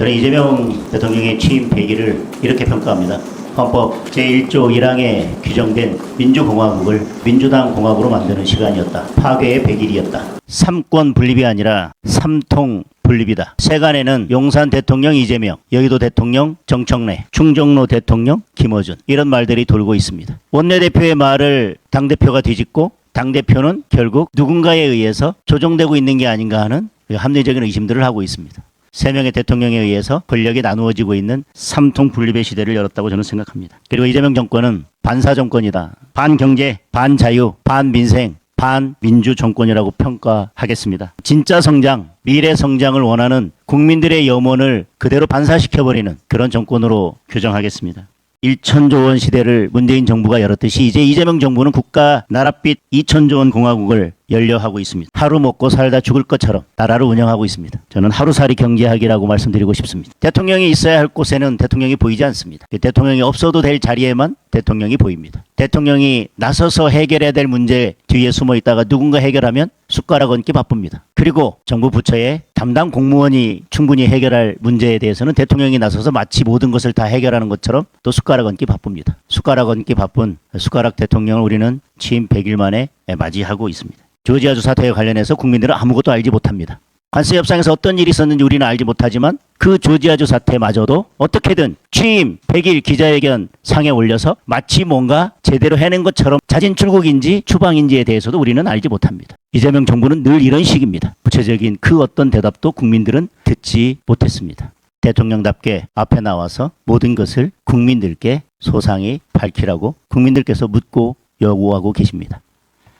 저는 이재명 대통령의 취임 100일을 이렇게 평가합니다. 헌법 제1조 1항에 규정된 민주공화국을 민주당 공화국으로 만드는 시간이었다. 파괴의 100일이었다. 삼권 분립이 아니라 삼통 분립이다. 세간에는 용산 대통령 이재명, 여의도 대통령 정청래, 충정로 대통령 김어준 이런 말들이 돌고 있습니다. 원내대표의 말을 당대표가 뒤집고 당대표는 결국 누군가에 의해서 조종되고 있는 게 아닌가 하는 합리적인 의심들을 하고 있습니다. 세 명의 대통령에 의해서 권력이 나누어지고 있는 삼통 분립의 시대를 열었다고 저는 생각합니다. 그리고 이재명 정권은 반사 정권이다. 반경제, 반자유, 반민생, 반민주 정권이라고 평가하겠습니다. 진짜 성장, 미래 성장을 원하는 국민들의 염원을 그대로 반사시켜버리는 그런 정권으로 규정하겠습니다. 1천조 원 시대를 문재인 정부가 열었듯이 이제 이재명 정부는 국가 나랏빛 2천조 원 공화국을 열려하고 있습니다. 하루 먹고 살다 죽을 것처럼 나라를 운영하고 있습니다. 저는 하루살이 경제학이라고 말씀드리고 싶습니다. 대통령이 있어야 할 곳에는 대통령이 보이지 않습니다. 대통령이 없어도 될 자리에만 대통령이 보입니다. 대통령이 나서서 해결해야 될 문제 뒤에 숨어 있다가 누군가 해결하면 숟가락 얹기 바쁩니다. 그리고 정부 부처의 담당 공무원이 충분히 해결할 문제에 대해서는 대통령이 나서서 마치 모든 것을 다 해결하는 것처럼 또 숟가락 얹기 바쁩니다. 숟가락 얹기 바쁜 숟가락 대통령을 우리는 취임 100일 만에 맞이하고 있습니다. 조지아주 사태에 관련해서 국민들은 아무것도 알지 못합니다. 관세 협상에서 어떤 일이 있었는지 우리는 알지 못하지만 그 조지아주 사태마저도 어떻게든 취임 100일 기자회견 상에 올려서 마치 뭔가 제대로 해낸 것처럼 자진 출국인지 추방인지에 대해서도 우리는 알지 못합니다. 이재명 정부는 늘 이런 식입니다. 구체적인 그 어떤 대답도 국민들은 듣지 못했습니다. 대통령답게 앞에 나와서 모든 것을 국민들께 소상히 밝히라고 국민들께서 묻고 요구하고 계십니다.